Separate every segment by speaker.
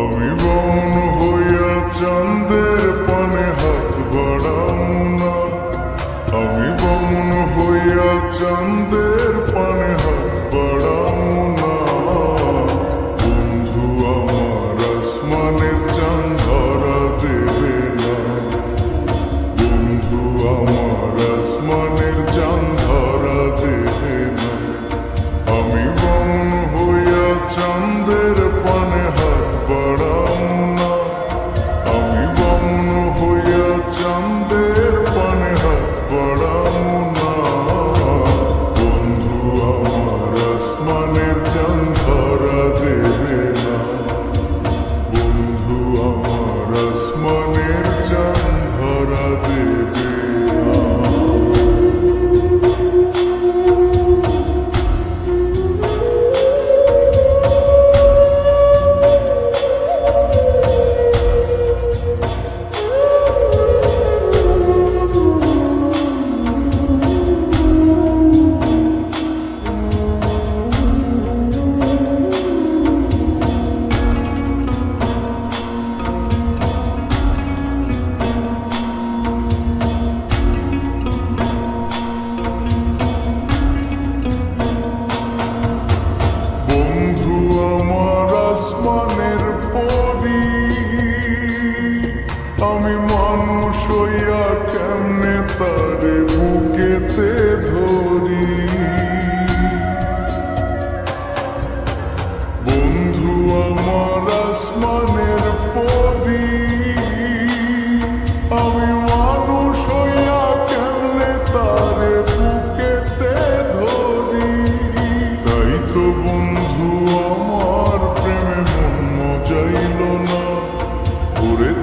Speaker 1: আমি বন হইয়া চাঁদের পানে হাত বাড়াও না। আমি বন হইয়া চাঁদের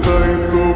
Speaker 1: thank the